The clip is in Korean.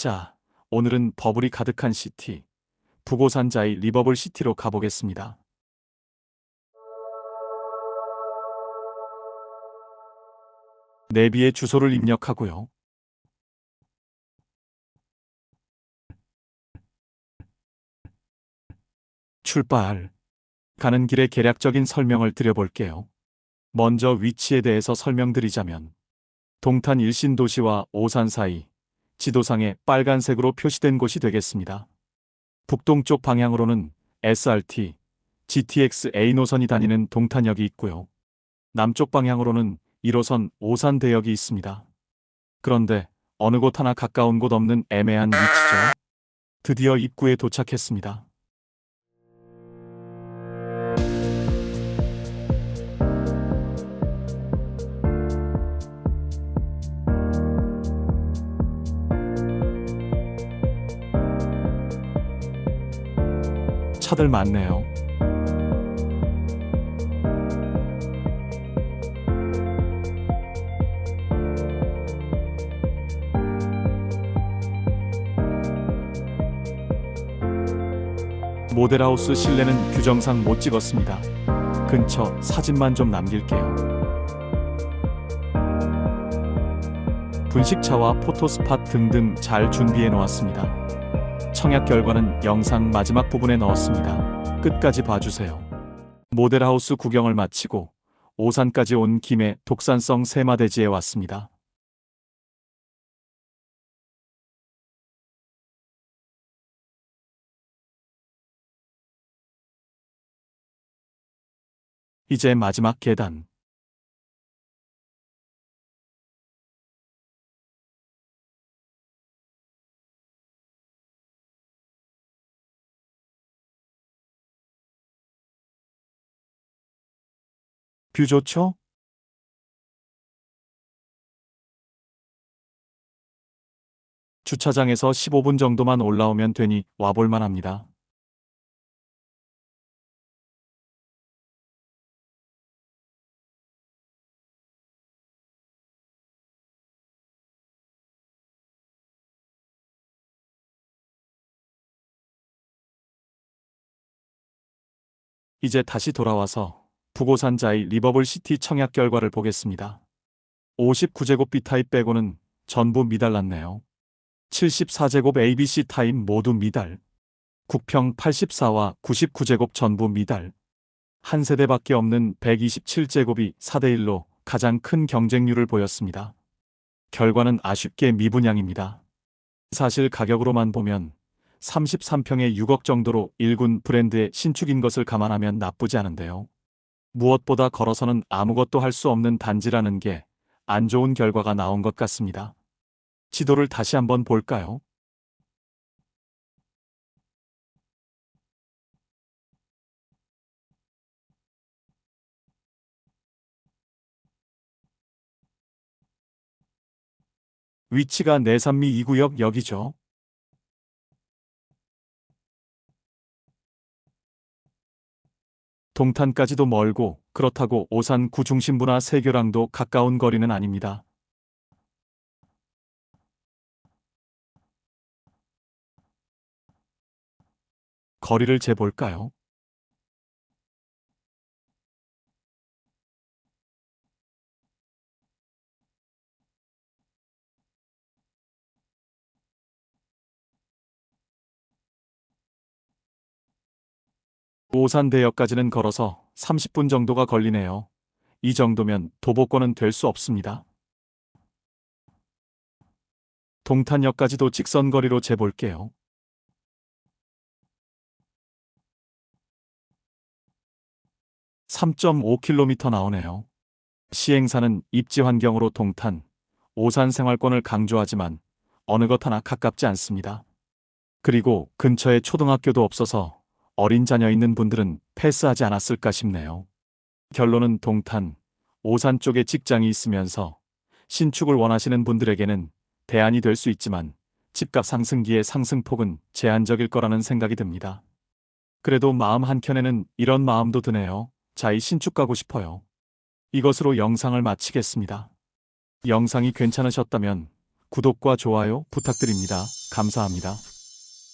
자, 오늘은 버블이 가득한 시티, 부고산자의 리버블 시티로 가보겠습니다. 내비에 주소를 입력하고요. 출발. 가는 길의 개략적인 설명을 드려볼게요. 먼저 위치에 대해서 설명드리자면, 동탄 일신 도시와 오산 사이, 지도상에 빨간색으로 표시된 곳이 되겠습니다. 북동쪽 방향으로는 SRT, GTX A 노선이 다니는 동탄역이 있고요. 남쪽 방향으로는 1호선 오산대역이 있습니다. 그런데 어느 곳 하나 가까운 곳 없는 애매한 위치죠. 드디어 입구에 도착했습니다. 차들 많네요. 모델하우스 실내는 규정상 못 찍었습니다. 근처 사진만 좀 남길게요. 분식차와 포토스팟 등등 잘 준비해 놓았습니다. 청약 결과는 영상 마지막 부분에 넣었습니다. 끝까지 봐주세요. 모델하우스 구경을 마치고 오산까지 온 김에 독산성 세마대지에 왔습니다. 이제 마지막 계단. 뷰 좋죠? 주차장에서 15분 정도만 올라오면 되니 와볼만 합니다. 이제 다시 돌아와서 부고산자의 리버블 시티 청약 결과를 보겠습니다. 59제곱 B타입 빼고는 전부 미달났네요. 74제곱 ABC 타입 모두 미달. 국평 84와 99제곱 전부 미달. 한 세대밖에 없는 127제곱이 4대1로 가장 큰 경쟁률을 보였습니다. 결과는 아쉽게 미분양입니다. 사실 가격으로만 보면 33평에 6억 정도로 1군 브랜드의 신축인 것을 감안하면 나쁘지 않은데요. 무엇보다 걸어서는 아무것도 할 수 없는 단지라는 게 안 좋은 결과가 나온 것 같습니다. 지도를 다시 한번 볼까요? 위치가 내산미 2구역 여기죠. 동탄까지도 멀고 그렇다고 오산 구 중심부나 세교랑도 가까운 거리는 아닙니다. 거리를 재볼까요? 오산대역까지는 걸어서 30분 정도가 걸리네요. 이 정도면 도보권은 될 수 없습니다. 동탄역까지도 직선거리로 재볼게요. (3.5km) 나오네요. 시행사는 입지 환경으로 동탄, 오산 생활권을 강조하지만 어느 것 하나 가깝지 않습니다. 그리고 근처에 초등학교도 없어서 어린 자녀 있는 분들은 패스하지 않았을까 싶네요. 결론은 동탄, 오산 쪽에 직장이 있으면서 신축을 원하시는 분들에게는 대안이 될 수 있지만 집값 상승기의 상승폭은 제한적일 거라는 생각이 듭니다. 그래도 마음 한켠에는 이런 마음도 드네요. 자이 신축 가고 싶어요. 이것으로 영상을 마치겠습니다. 영상이 괜찮으셨다면 구독과 좋아요 부탁드립니다. 감사합니다.